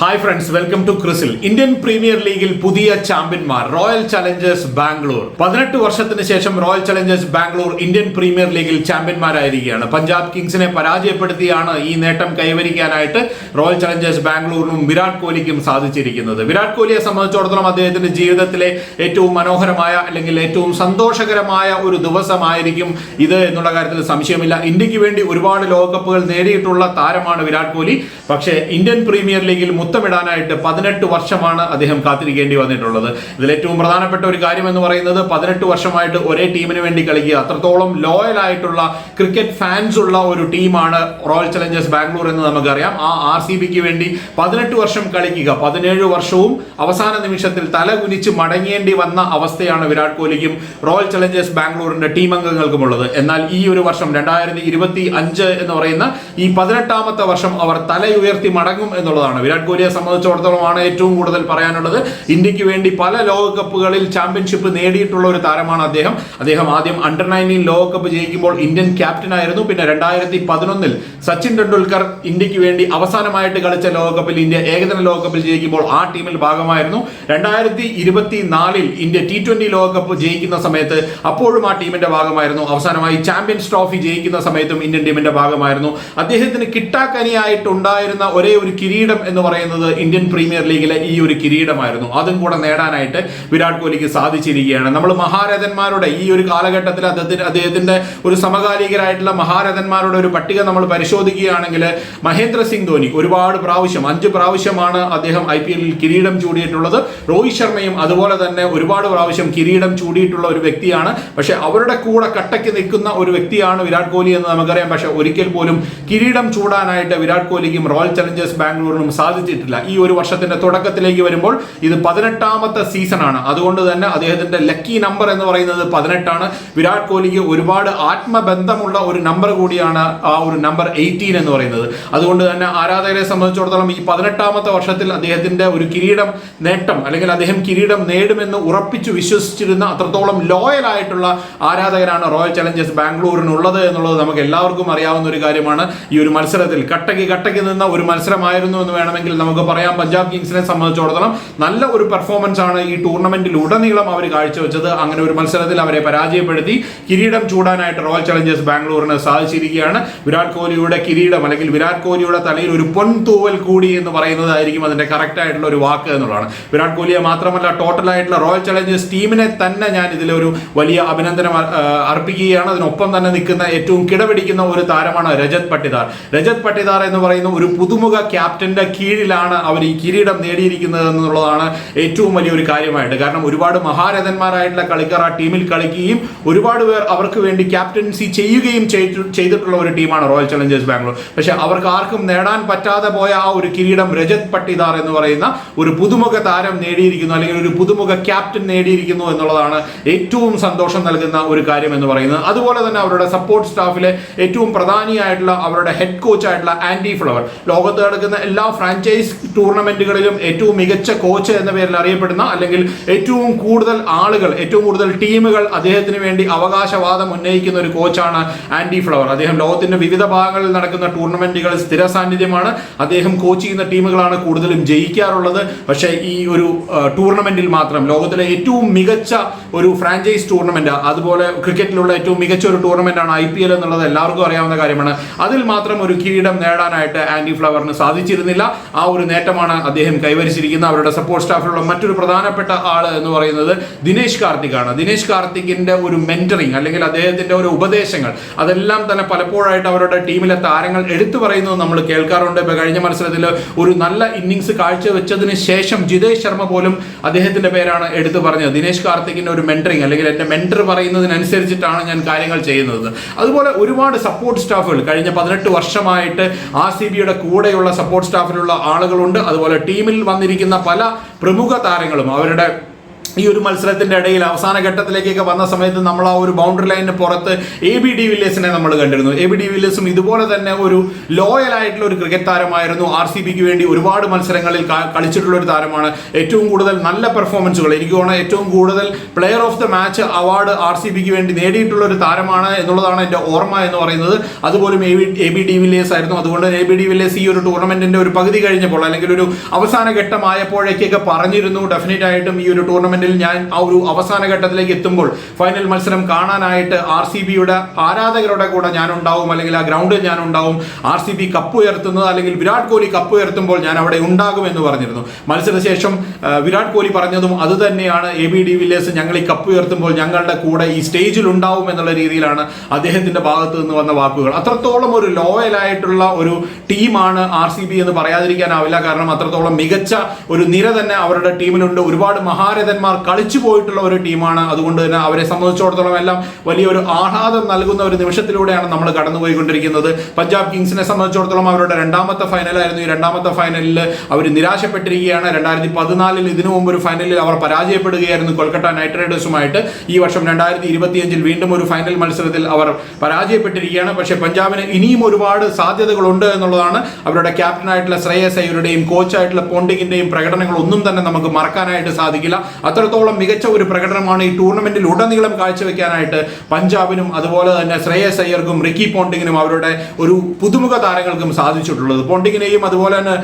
Hi friends welcome to ക്രിസിൽ Indian premier ലീഗിൽ പുതിയ ചാമ്പ്യന്മാർ റോയൽ ചലഞ്ചേഴ്സ് ബാംഗ്ലൂർ പതിനെട്ട് വർഷത്തിന് ശേഷം royal challengers Bangalore Indian premier ലീഗിൽ ചാമ്പ്യന്മാരായിരിക്കുകയാണ് പഞ്ചാബ് കിങ്സിനെ പരാജയപ്പെടുത്തിയാണ് ഈ നേട്ടം കൈവരിക്കാനായിട്ട് റോയൽ ചലഞ്ചേഴ്സ് ബാംഗ്ലൂരിനും വിരാട് കോഹ്ലിക്കും സാധിച്ചിരിക്കുന്നത്. വിരാട് കോഹ്ലിയെ സംബന്ധിച്ചിടത്തോളം അദ്ദേഹത്തിന്റെ ജീവിതത്തിലെ ഏറ്റവും മനോഹരമായ അല്ലെങ്കിൽ ഏറ്റവും സന്തോഷകരമായ ഒരു ദിവസമായിരിക്കും ഇത് എന്നുള്ള കാര്യത്തിൽ സംശയമില്ല. ഇന്ത്യയ്ക്ക് വേണ്ടി ഒരുപാട് ലോകകപ്പുകൾ നേടിയിട്ടുള്ള താരമാണ് വിരാട് കോഹ്ലി. പക്ഷേ ഇന്ത്യൻ പ്രീമിയർ ലീഗിൽ മുത്തമിടാനായിട്ട് പതിനെട്ട് വർഷമാണ് അദ്ദേഹം കാത്തിരിക്കേണ്ടി വന്നിട്ടുള്ളത്. ഇതിൽ ഏറ്റവും പ്രധാനപ്പെട്ട ഒരു കാര്യം എന്ന് പറയുന്നത് പതിനെട്ട് വർഷമായിട്ട് ഒരേ ടീമിന് വേണ്ടി കളിക്കുക. അത്രത്തോളം ലോയൽ ആയിട്ടുള്ള ക്രിക്കറ്റ് ഫാൻസ് ഉള്ള ഒരു ടീമാണ് റോയൽ ചലഞ്ചേഴ്സ് ബാംഗ്ലൂർ എന്ന് നമുക്കറിയാം. ആ ആർ സി ബിക്ക് വേണ്ടി പതിനെട്ട് വർഷം കളിക്കുക. പതിനേഴ് വർഷവും അവസാന നിമിഷത്തിൽ തല കുനിച്ച് മടങ്ങേണ്ടി വന്ന അവസ്ഥയാണ് വിരാട് കോഹ്ലിക്കും റോയൽ ചലഞ്ചേഴ്സ് ബാംഗ്ലൂരിന്റെ ടീം അംഗങ്ങൾക്കുമുള്ളത്. എന്നാൽ ഈ ഒരു വർഷം രണ്ടായിരത്തി ഇരുപത്തി അഞ്ച് എന്ന് പറയുന്ന ഈ പതിനെട്ടാമത്തെ വർഷം അവർ തലയുയർത്തി മടങ്ങും എന്നുള്ളതാണ്. വിരാട് കോഹ്ലിയെ സംബന്ധിച്ചിടത്തോളമാണ് ഏറ്റവും കൂടുതൽ പറയാനുള്ളത്. ഇന്ത്യയ്ക്ക് വേണ്ടി പല ലോകകപ്പുകളിൽ ചാമ്പ്യൻഷിപ്പ് നേടിയിട്ടുള്ള ഒരു താരമാണ് അദ്ദേഹം. അദ്ദേഹം ആദ്യം അണ്ടർ നയന്റീൻ ലോകകപ്പ് ജയിക്കുമ്പോൾ ഇന്ത്യൻ ക്യാപ്റ്റൻ ആയിരുന്നു. പിന്നെ രണ്ടായിരത്തി പതിനൊന്നിൽ സച്ചിൻ ടെണ്ടുൽക്കർ ഇന്ത്യയ്ക്ക് വേണ്ടി അവസാനമായിട്ട് കളിച്ച ലോകകപ്പിൽ ഇന്ത്യ ഏകദിന ലോകകപ്പിൽ ജയിക്കുമ്പോൾ ആ ടീമിൽ ഭാഗമായിരുന്നു. രണ്ടായിരത്തി ഇരുപത്തി നാലിൽ ഇന്ത്യ ടി ട്വന്റി ലോകകപ്പ് ജയിക്കുന്ന സമയത്ത് അപ്പോഴും ആ ടീമിന്റെ ഭാഗമായിരുന്നു. അവസാനമായി ചാമ്പ്യൻസ് ട്രോഫി ജയിക്കുന്ന സമയത്തും ഇന്ത്യൻ ടീമിന്റെ ഭാഗമായിരുന്നു. അദ്ദേഹത്തിന് കിട്ടാക്കനിയായിട്ടുണ്ടായിരുന്ന ഒരേ ഒരു കിരീടം എന്ന് പറയുന്നത് ഇന്ത്യൻ പ്രീമിയർ ലീഗിലെ ഈ ഒരു കിരീടമായിരുന്നു. അതും കൂടെ നേടാനായിട്ട് വിരാട് കോഹ്ലിക്ക് സാധിച്ചിരിക്കുകയാണ്. നമ്മൾ മഹാരഥന്മാരുടെ ഈ ഒരു കാലഘട്ടത്തിൽ അദ്ദേഹത്തിന് അദ്ദേഹത്തിന്റെ ഒരു സമകാലികരായിട്ടുള്ള മഹാരഥന്മാരുടെ ഒരു പട്ടിക നമ്മൾ പരിശോധിക്കുകയാണെങ്കിൽ മഹേന്ദ്ര സിംഗ് ധോനി ഒരുപാട് പ്രാവശ്യം അഞ്ച് പ്രാവശ്യമാണ് അദ്ദേഹം ഐ പി എല്ലിൽ കിരീടം ചൂടിയിട്ടുള്ളത്. രോഹിത് ശർമ്മയും അതുപോലെ തന്നെ ഒരുപാട് പ്രാവശ്യം കിരീടം ചൂടിയിട്ടുള്ള ഒരു വ്യക്തിയാണ്. പക്ഷെ അവരുടെ കൂടെ കട്ടയ്ക്ക് നിൽക്കുന്ന ഒരു വ്യക്തിയാണ് വിരാട് കോഹ്ലി എന്ന് നമുക്കറിയാം. പക്ഷെ ഒരിക്കൽ പോലും കിരീടം ചൂടാനായിട്ട് വിരാട് കോഹ്ലിക്കും റോയൽ ചലഞ്ചേഴ്സ് ബാംഗ്ലൂരിനും സാധിച്ചിട്ടില്ല. ഈ ഒരു വർഷത്തിന്റെ തുടക്കത്തിലേക്ക് വരുമ്പോൾ ഇത് പതിനെട്ടാമത്തെ ആണ് അതുകൊണ്ട് തന്നെ അദ്ദേഹത്തിന്റെ ലക്കി നമ്പർ എന്ന് പറയുന്നത് പതിനെട്ടാണ്. വിരാട് കോഹ്ലിക്ക് ഒരുപാട് ആത്മബന്ധമുള്ള ഒരു നമ്പർ കൂടിയാണ് ആ ഒരു നമ്പർ എയ്റ്റീൻ എന്ന് പറയുന്നത്. അതുകൊണ്ട് തന്നെ ആരാധകരെ സംബന്ധിച്ചിടത്തോളം ഈ പതിനെട്ടാമത്തെ വർഷത്തിൽ അദ്ദേഹത്തിന്റെ ഒരു കിരീടം നേട്ടം അല്ലെങ്കിൽ അദ്ദേഹം കിരീടം നേടുമെന്ന് ഉറപ്പിച്ചു വിശ്വസിച്ചിരുന്ന അത്രത്തോളം ലോയൽ ആയിട്ടുള്ള ആരാധകരാണ് റോയൽ ചലഞ്ചേഴ്സ് ബാംഗ്ലൂരിനുള്ളത് എന്നുള്ളത് നമുക്ക് എല്ലാവർക്കും അറിയാവുന്ന ഒരു കാര്യമാണ്. ഈ ഒരു മത്സരത്തിൽ കട്ടക്ക് കട്ടക്ക് നിന്ന ഒരു മത്സരമായിരുന്നു എന്ന് വേണമെങ്കിൽ നമുക്ക് പറയാം. പഞ്ചാബ് കിങ്സിനെ സംബന്ധിച്ചിടത്തോളം നല്ല ഒരു പെർഫോമൻസ് ആണ് ഈ ടൂർണമെന്റിൽ ഉടനീളം അവർ കാഴ്ചവെച്ചത്. അങ്ങനെ ഒരു മത്സരത്തിൽ അവരെ പരാജയപ്പെടുത്തി. കിരീടം ചൂടാനായിട്ട് റോയൽ ചലഞ്ചേഴ്സ് ബാംഗ്ലൂരിന് സാധിച്ചിരിക്കുകയാണ്. വിരാട് കോഹ്ലിയുടെ കിരീടം അല്ലെങ്കിൽ വിരാട് കോഹ്ലിയുടെ തലയിൽ ഒരു പൊൻതൂവൽ കൂടി എന്ന് പറയുന്നതായിരിക്കും അതിന്റെ കറക്റ്റ് ആയിട്ടുള്ള ഒരു വാക്ക് എന്നുള്ളതാണ്. വിരാട് കോഹ്ലിയെ മാത്രമല്ല ടോട്ടൽ ആയിട്ടുള്ള റോയൽ ചലഞ്ചേഴ്സ് ടീമിനെ തന്നെ ഞാൻ ഇതിലൊരു വലിയ അഭിനന്ദനം അർപ്പിക്കുകയാണ്. അതിനൊപ്പം തന്നെ നിൽക്കുന്ന ഏറ്റവും കിടപിടിക്കുന്ന ഒരു താരമാണ് രജത് പട്ടിദാർ. രജത് പട്ടിദാർ എന്ന് പറയുന്ന ഒരു പുതുമുഖ ക്യാപ്റ്റന്റെ കീഴിലാണ് അവർ ഈ കിരീടം നേടിയിരിക്കുന്നത് എന്നുള്ളതാണ് ഏറ്റവും വലിയൊരു കാര്യമായിട്ട്. കാരണം ഒരുപാട് മഹാരഥന്മാരായിട്ടുള്ള കളിക്കാർ ആ ടീമിൽ കളിക്കുകയും ഒരുപാട് പേർ അവർക്ക് വേണ്ടി ക്യാപ്റ്റൻസി ചെയ്യുകയും ചെയ്തിട്ടുള്ള ഒരു ടീമാണ് റോയൽ ചലഞ്ചേഴ്സ് ബാംഗ്ലൂർ. പക്ഷെ അവർക്ക് ആർക്കും നേടാൻ പറ്റാതെ പോയ ആ ഒരു കിരീടം രജത് പട്ടിദാർ എന്ന് പറയുന്ന ഒരു പുതുമുഖ താരം നേടിയിരിക്കുന്നു അല്ലെങ്കിൽ ഒരു പുതുമുഖ ക്യാപ്റ്റൻ നേടിയിരിക്കുന്നു എന്നുള്ളതാണ് ഏറ്റവും സന്തോഷം നൽകുന്ന ഒരു കാര്യം എന്ന് പറയുന്നത്. അതുപോലെ തന്നെ അവരുടെ സപ്പോർട്ട് സ്റ്റാഫിലെ ഏറ്റവും പ്രധാനിയായിട്ടുള്ള അവരുടെ ഹെഡ് കോച്ചായിട്ടുള്ള ആൻഡി ഫ്ലവർ. ലോകത്ത് കിടക്കുന്ന എല്ലാ ഫ്രാഞ്ചൈസ് ടൂർണമെന്റുകളിലും ഏറ്റവും മികച്ച കോച്ച് എന്ന പേരിൽ അറിയപ്പെടുന്ന അല്ലെങ്കിൽ ഏറ്റവും കൂടുതൽ ആളുകൾ ഏറ്റവും കൂടുതൽ ടീമുകൾ അദ്ദേഹത്തിന് വേണ്ടി അവകാശവാദം ഉന്നയിക്കുന്ന ഒരു കോച്ചാണ് ആൻഡി ഫ്ലവർ. അദ്ദേഹം ലോകത്തിന്റെ വിവിധ ഭാഗങ്ങളിൽ നടക്കുന്ന ടൂർണമെന്റുകൾ സ്ഥിര സാന്നിധ്യമാണ്. അദ്ദേഹം കോച്ച് ചെയ്യുന്ന ടീമുകളാണ് കൂടുതലും ജയിക്കാറുള്ളത്. പക്ഷേ ഈ ഒരു ടൂർണമെന്റിൽ മാത്രം ലോകത്തിലെ ഏറ്റവും മികച്ച ഒരു ഫ്രാഞ്ചൈസ് ടൂർണമെന്റ് അതുപോലെ ക്രിക്കറ്റിലുള്ള ഏറ്റവും മികച്ച ഒരു ടൂർണമെന്റ് ആണ് ഐ പി എൽ എന്നുള്ളത് എല്ലാവർക്കും അറിയാവുന്ന കാര്യമാണ്. അതിൽ മാത്രം ഒരു കിരീടം നേടാനായിട്ട് ആൻഡി ഫ്ലവറിന് സാധിച്ചിരുന്നില്ല. ആ ഒരു നേട്ടമാണ് അദ്ദേഹം കൈവരിച്ചിരിക്കുന്നത്. അവരുടെ സപ്പോർട്ട് സ്റ്റാഫിലുള്ള മറ്റൊരു പ്രധാനപ്പെട്ട ആൾ എന്ന് പറയുന്നത് ദിനേശ് കാർത്തിക് ആണ് ദിനേശ് കാർത്തിക്കിന്റെ ഒരു മെന്ററിങ് അല്ലെങ്കിൽ അദ്ദേഹത്തിന്റെ ഒരു ഉപദേശങ്ങൾ അതെല്ലാം തന്നെ പലപ്പോഴായിട്ട് അവരുടെ ടീമിലെ താരങ്ങൾ എടുത്തു പറയുന്നത് നമ്മൾ കേൾക്കാറുണ്ട്. കഴിഞ്ഞ മത്സരത്തിൽ ഒരു നല്ല ഇന്നിങ്സ് കാഴ്ചവെച്ചതിന് ശേഷം ജിതേഷ് ശർമ്മ പോലും അദ്ദേഹത്തിന്റെ പേരാണ് എടുത്തു പറഞ്ഞത്. ദിനേശ് കാർത്തിക്കിന്റെ ഒരു മെന്ററിങ് അല്ലെങ്കിൽ എന്റെ മെന്റർ പറയുന്നതിനനുസരിച്ചിട്ടാണ് ഞാൻ കാര്യങ്ങൾ ചെയ്യുന്നത്. അതുപോലെ ഒരുപാട് സപ്പോർട്ട് സ്റ്റാഫുകൾ കഴിഞ്ഞ പതിനെട്ട് വർഷമായിട്ട് ആർ സി ബിയുടെ കൂടെയുള്ള സപ്പോർട്ട് സ്റ്റാഫിലുള്ള ആളുകളുണ്ട്. അതുപോലെ ടീമിൽ വന്നിരിക്കുന്ന പല പ്രമുഖ താരങ്ങളും അവരുടെ ഈ ഒരു മത്സരത്തിന്റെ ഇടയിൽ അവസാന ഘട്ടത്തിലേക്കൊക്കെ വന്ന സമയത്ത് നമ്മൾ ആ ഒരു ബൗണ്ടറി ലൈനിന് പുറത്ത് എ ബി ഡി വില്ലേഴ്സിനെ നമ്മൾ കണ്ടിരുന്നു. എ ബി ഡി വില്ലേഴ്സും ഇതുപോലെ തന്നെ ഒരു ലോയൽ ആയിട്ടുള്ള ഒരു ക്രിക്കറ്റ് താരമായിരുന്നു. ആർ സി ബിക്ക് വേണ്ടി ഒരുപാട് മത്സരങ്ങളിൽ കളിച്ചിട്ടുള്ള ഒരു താരമാണ്. ഏറ്റവും കൂടുതൽ നല്ല പെർഫോമൻസുകൾ എനിക്ക് തോന്നുന്നത് ഏറ്റവും കൂടുതൽ player of the match award R C ബിക്ക് വേണ്ടി നേടിയിട്ടുള്ള ഒരു താരമാണ് എന്നുള്ളതാണ് എന്റെ ഓർമ്മ എന്ന് പറയുന്നത്. അതുപോലും എ ബി ഡി വില്ലേഴ്സ് ആയിരുന്നു. അതുകൊണ്ട് എ ബി ഡി വില്ലേഴ്സ് ഈ ഒരു ടൂർണമെന്റിന്റെ ഒരു പകുതി കഴിഞ്ഞപ്പോൾ അല്ലെങ്കിൽ ഒരു അവസാന ഘട്ടമായപ്പോഴേക്കൊക്കെ പറഞ്ഞിരുന്നു. ഡെഫിനറ്റ് ആയിട്ടും ഈ ഒരു ടൂർണമെന്റിൽ ഞാൻ ആ ഒരു അവസാന ഘട്ടത്തിലേക്ക് എത്തുമ്പോൾ ഫൈനൽ മത്സരം കാണാനായിട്ട് ആർ സി ബിയുടെ ആരാധകരുടെ കൂടെ ഞാൻ ഉണ്ടാവും അല്ലെങ്കിൽ ആ ഗ്രൗണ്ടിൽ ഞാൻ ഉണ്ടാവും ആർ സി ബി കപ്പ് ഉയർത്തുന്നത് അല്ലെങ്കിൽ വിരാട് കോഹ്ലി കപ്പ് ഉയർത്തുമ്പോൾ ഞാൻ അവിടെ ഉണ്ടാകും എന്ന് പറഞ്ഞിരുന്നു. മത്സരശേഷം വിരാട് കോഹ്ലി പറഞ്ഞതും അത് തന്നെയാണ്. എ ബി ഡി വില്ലേഴ്സ് ഞങ്ങൾ ഈ കപ്പ് ഉയർത്തുമ്പോൾ ഞങ്ങളുടെ കൂടെ ഈ സ്റ്റേജിൽ ഉണ്ടാവും എന്നുള്ള രീതിയിലാണ് അദ്ദേഹത്തിന്റെ ഭാഗത്ത് നിന്ന് വന്ന വാക്കുകൾ. അത്രത്തോളം ഒരു ലോയൽ ആയിട്ടുള്ള ഒരു ടീമാണ് ആർ സി ബി എന്ന് പറയാതിരിക്കാനാവില്ല. കാരണം അത്രത്തോളം മികച്ച ഒരു നിര തന്നെ അവരുടെ ടീമിലുണ്ട്. ഒരുപാട് മഹാരഥന്മാർ കളിച്ചു പോയിട്ടുള്ള ഒരു ടീമാണ്. അതുകൊണ്ട് തന്നെ അവരെ സംബന്ധിച്ചിടത്തോളം എല്ലാം വലിയൊരു ആഹ്ലാദം നൽകുന്ന ഒരു നിമിഷത്തിലൂടെയാണ് നമ്മൾ കടന്നുപോയിക്കൊണ്ടിരിക്കുന്നത്. പഞ്ചാബ് കിങ്സിനെ സംബന്ധിച്ചിടത്തോളം അവരുടെ രണ്ടാമത്തെ ഫൈനലായിരുന്നു ഈ രണ്ടാമത്തെ ഫൈനലിൽ അവർ നിരാശപ്പെട്ടിരിക്കുകയാണ്. രണ്ടായിരത്തി പതിനാലിൽ ഇതിനു മുമ്പ് ഒരു ഫൈനലിൽ അവർ പരാജയപ്പെടുകയായിരുന്നു കൊൽക്കത്ത നൈറ്റ് റൈഡേഴ്സുമായിട്ട്. ഈ വർഷം രണ്ടായിരത്തി ഇരുപത്തിയഞ്ചിൽ വീണ്ടും ഒരു ഫൈനൽ മത്സരത്തിൽ അവർ പരാജയപ്പെട്ടിരിക്കുകയാണ്. പക്ഷെ പഞ്ചാബിന് ഇനിയും ഒരുപാട് സാധ്യതകളുണ്ട് എന്നുള്ളതാണ് അവരുടെ ക്യാപ്റ്റനായിട്ടുള്ള ശ്രേയസ് അയ്യരുടെയും കോച്ചായിട്ടുള്ള പോണ്ടിങ്ങിന്റെയും പ്രകടനങ്ങൾ ഒന്നും തന്നെ നമുക്ക് മറക്കാനായിട്ട് സാധിക്കില്ല. അത്രത്തോളം മികച്ച ഒരു പ്രകടനമാണ് ഈ ടൂർണമെന്റിൽ ഉടനീളം കാഴ്ചവെക്കാനായിട്ട് പഞ്ചാബിനും അതുപോലെ തന്നെ ശ്രേയസ് അയ്യർക്കും റിക്കി പോണ്ടിങ്ങിനും അവരുടെ ഒരു പുതുമുഖ താരങ്ങൾക്കും സാധിച്ചിട്ടുള്ളത്. പോണ്ടിങ്ങിനെയും അതുപോലെ തന്നെ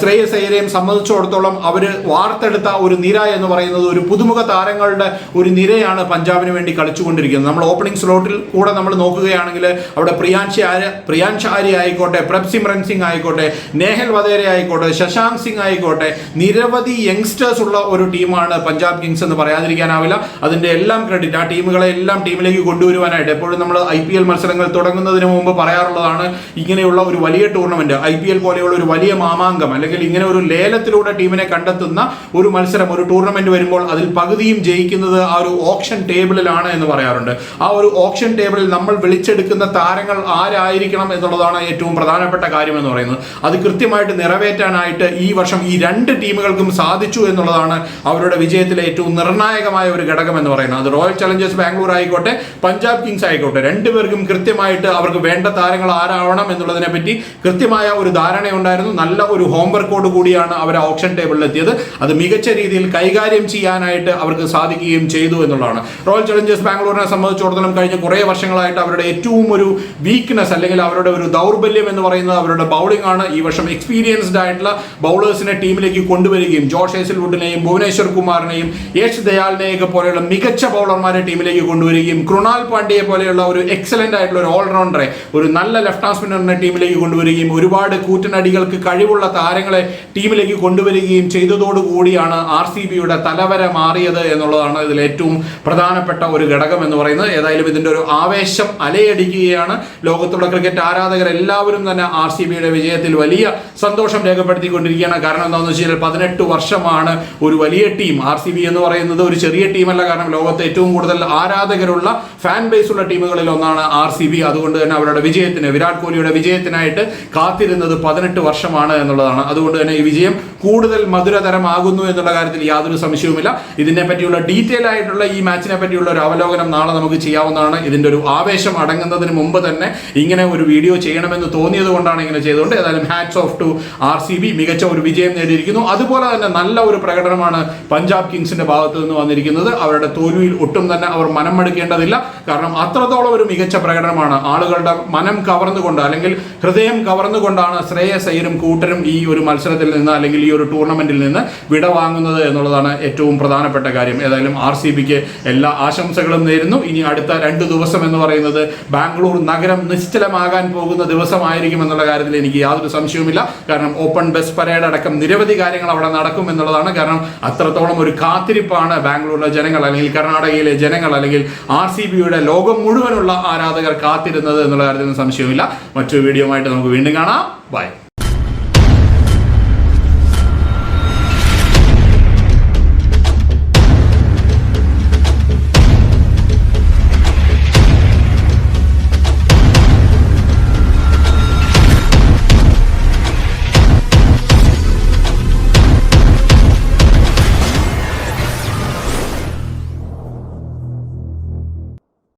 ശ്രേയസ് അയ്യരെയും സംബന്ധിച്ചിടത്തോളം അവർ വാർത്തെടുത്ത ഒരു നിര എന്ന് പറയുന്നത് ഒരു പുതുമുഖ താരങ്ങളുടെ ഒരു നിരയാണ് പഞ്ചാബിന് വേണ്ടി കളിച്ചുകൊണ്ടിരിക്കുന്നത്. നമ്മൾ ഓപ്പണിംഗ് സ്ലോട്ടിൽ കൂടെ നമ്മൾ നോക്കുകയാണെങ്കിൽ അവിടെ പ്രിയാൻഷി ആര്യ പ്രിയാൻഷ് ആര്യ ആയിക്കോട്ടെ പ്രപ്സിമ്രൻ സിംഗ് ആയിക്കോട്ടെ നേഹൽ വധേര ആയിക്കോട്ടെ ശശാങ്ക് സിംഗ് ആയിക്കോട്ടെ നിരവധി യങ്സ്റ്റേഴ്സ് ഉള്ള ഒരു ടീമാണ് പഞ്ചാബ് കിങ്സ് എന്ന് പറയാതിരിക്കാനാവില്ല. അതിന്റെ എല്ലാം ക്രെഡിറ്റ് ആ ടീമുകളെ എല്ലാം ടീമിലേക്ക് കൊണ്ടുവരുവാനായിട്ട് എപ്പോഴും നമ്മൾ ഐ പി എൽ മത്സരങ്ങൾ തുടങ്ങുന്നതിന് മുമ്പ് പറയാറുള്ളതാണ് ഇങ്ങനെയുള്ള ഒരു വലിയ ടൂർണമെന്റ് ഐ പി എൽ പോലെയുള്ള ഒരു വലിയ മാമാങ്കം അല്ലെങ്കിൽ ഇങ്ങനെ ഒരു ലേലത്തിലൂടെ ടീമിനെ കണ്ടെത്തുന്ന ഒരു മത്സരം ഒരു ടൂർണമെന്റ് വരുമ്പോൾ അതിൽ പകുതിയും ജയിക്കുന്നത് ആ ഒരു ഓപ്ഷൻ ടേബിളിലാണ് എന്ന് പറയാറുണ്ട്. ആ ഒരു ഓപ്ഷൻ ടേബിളിൽ നമ്മൾ വിളിച്ചെടുക്കുന്ന താരങ്ങൾ ആരായിരിക്കണം എന്നുള്ളതാണ് ഏറ്റവും പ്രധാനപ്പെട്ട കാര്യം എന്ന് പറയുന്നത്. അത് കൃത്യമായിട്ട് നിറവേറ്റാനായിട്ട് ഈ വർഷം ഈ രണ്ട് ടീമുകൾക്കും സാധിച്ചു എന്നുള്ളതാണ് അവരുടെ വിജയത്തിലെ ഏറ്റവും നിർണായകമായ ഒരു ഘടകം എന്ന് പറയുന്നത്. അത് റോയൽ ചലഞ്ചേഴ്സ് ബാംഗ്ലൂർ ആയിക്കോട്ടെ പഞ്ചാബ് കിങ്സ് ആയിക്കോട്ടെ. രണ്ടുപേർക്കും കൃത്യമായിട്ട് അവർക്ക് വേണ്ട താരങ്ങൾ ആരാവണം എന്നുള്ളതിനെ പറ്റി കൃത്യമായ ഒരു ധാരണയുണ്ടായിരുന്നു. നല്ല ഒരു ഹോംവർക്കോട് കൂടിയാണ് അവർ ഓപ്ഷൻ ടേബിളിൽ എത്തിയത്. അത് മികച്ച രീതിയിൽ കൈകാര്യം ചെയ്യാനായിട്ട് അവർക്ക് സാധിക്കുകയും ചെയ്തു എന്നുള്ളതാണ്. റോയൽ ചലഞ്ചേഴ്സ് ബാംഗ്ലൂരിനെ സംബന്ധിച്ചിടത്തോളം കഴിഞ്ഞ കുറേ വർഷങ്ങളായിട്ട് അവരുടെ ഏറ്റവും ഒരു വീക്ക്നെസ് അല്ലെങ്കിൽ അവരുടെ ഒരു ദൗർബല്യം എന്ന് പറയുന്നത് അവരുടെ ബൗളിംഗ് ആണ്. ഈ വർഷം എക്സ്പീരിയൻസ്ഡ് ആയിട്ടുള്ള ബൗളേഴ്സിനെ ടീമിലേക്ക് കൊണ്ടുവരികയും ജോഷ് ഹേസൽവുഡിനെയും ഭുവനേശ്വർ കുമാറിനെയും യേഷ് ദയാലിനെയൊക്കെ പോലെയുള്ള മികച്ച ബൗളർമാരെ ടീമിലേക്ക് കൊണ്ടുവരികയും കൃണാൽ പാണ്ഡ്യയെ പോലെയുള്ള ഒരു എക്സലന്റ് ആയിട്ടുള്ള ഒരു ഓൾറൗണ്ടറെ ഒരു നല്ല ലെഫ്റ്റ് ഹാൻഡ് സ്പിന്നറിനെ ടീമിലേക്ക് കൊണ്ടുവരികയും ഒരുപാട് കൂറ്റനടികൾക്ക് കഴിവുള്ള താരങ്ങളെ ടീമിലേക്ക് കൊണ്ടുവരികയും ചെയ്തതോടുകൂടിയാണ് ആർ സി ബിയുടെ തലവര മാറിയത് എന്നുള്ളതാണ് ഇതിൽ ഏറ്റവും പ്രധാനപ്പെട്ട ഒരു ഘടകം എന്ന് പറയുന്നത്. ഏതായാലും ഇതിന്റെ ഒരു ആവേശം അലയടിക്കുകയാണ്. ലോകത്തുള്ള ക്രിക്കറ്റ് ആരാധകർ എല്ലാവരും തന്നെ ആർ സി ബിയുടെ വിജയത്തിൽ വലിയ സന്തോഷം രേഖപ്പെടുത്തിക്കൊണ്ടിരിക്കുകയാണ്. കാരണം എന്താണെന്ന് വെച്ച് കഴിഞ്ഞാൽ പതിനെട്ട് വർഷമാണ് ഒരു വലിയ ടീം ആർ സി ബി എന്ന് പറയുന്നത് ഒരു ചെറിയ ടീമല്ല. കാരണം ലോകത്തെ ഏറ്റവും കൂടുതൽ ആരാധകരുള്ള ഫാൻ ബേസ് ഉള്ള ടീമുകളിൽ ഒന്നാണ് ആർ സി ബി അതുകൊണ്ട് തന്നെ അവരുടെ വിജയത്തിന് വിരാട് കോഹ്ലിയുടെ വിജയത്തിനായിട്ട് കാത്തിരുന്നത് പതിനെട്ട് വർഷമാണ് എന്നുള്ളതാണ്. അതുകൊണ്ട് തന്നെ ഈ വിജയം കൂടുതൽ മധുരതരമാകുന്നു എന്നുള്ള കാര്യത്തിൽ യാതൊരു സംശയവുമില്ല. ഇതിനെ പറ്റിയുള്ള ഡീറ്റെയിൽ ആയിട്ടുള്ള ഈ മാച്ചിനെ പറ്റിയുള്ള ഒരു അവലോകനം നാളെ നമുക്ക് ചെയ്യാവുന്നതാണ്. ഇതിന്റെ ഒരു ആവേശം അടങ്ങുന്നതിന് മുമ്പ് തന്നെ ഇങ്ങനെ ഒരു വീഡിയോ ചെയ്യണമെന്ന് തോന്നിയത് കൊണ്ടാണ് ഇങ്ങനെ ചെയ്തുകൊണ്ട് ഏതായാലും hats off to R C B മികച്ച ഒരു വിജയം നേടിയിരിക്കുന്നു. അതുപോലെ തന്നെ നല്ല ഒരു പ്രകടനമാണ് പഞ്ചാബ് കിങ്സിന്റെ ഭാഗത്ത് നിന്ന് വന്നിരിക്കുന്നത് അവരുടെ തോൽവിയിൽ ഒട്ടും തന്നെ അവർ മനം മടുക്കേണ്ടതില്ല കാരണം അത്രത്തോളം ഒരു മികച്ച പ്രകടനമാണ് ആളുകളുടെ മനം കവർന്നുകൊണ്ട് അല്ലെങ്കിൽ ഹൃദയം കവർന്നുകൊണ്ടാണ് ശ്രേയസ് അയ്യരും കൂട്ടരും ഈ ഒരു മത്സരത്തിൽ നിന്ന് അല്ലെങ്കിൽ ഈ ഒരു ടൂർണമെന്റിൽ നിന്ന് വിട വാങ്ങുന്നത് എന്നുള്ളതാണ് ഏറ്റവും പ്രധാനപ്പെട്ട കാര്യം. ഏതായാലും ആർ സി ബിക്ക് എല്ലാ ആശംസകളും നേരുന്നു. ഇനി അടുത്ത രണ്ട് ദിവസം എന്ന് പറയുന്നത് ബാംഗ്ലൂർ നഗരം നിശ്ചലമാകാൻ പോകുന്ന ദിവസമായിരിക്കും എന്നുള്ള കാര്യത്തിൽ എനിക്ക് യാതൊരു സംശയവുമില്ല. കാരണം ഓപ്പൺ ബസ് പരേഡ് അടക്കം നിരവധി കാര്യങ്ങൾ അവിടെ നടക്കും എന്നുള്ളതാണ്. കാരണം അത്രത്തോളം ഒരു കാത്തിരിപ്പാണ് ബാംഗ്ലൂരിലെ ജനങ്ങൾ അല്ലെങ്കിൽ കർണാടകയിലെ ജനങ്ങൾ അല്ലെങ്കിൽ ആർ സി ബിയുടെ ലോകം മുഴുവനുള്ള ആരാധകർ കാത്തിരുന്നത് എന്നുള്ള കാര്യത്തിൽ സംശയമില്ല മറ്റൊരു വീഡിയോ ആയിട്ട് നമുക്ക് വീണ്ടും കാണാം. ബൈ.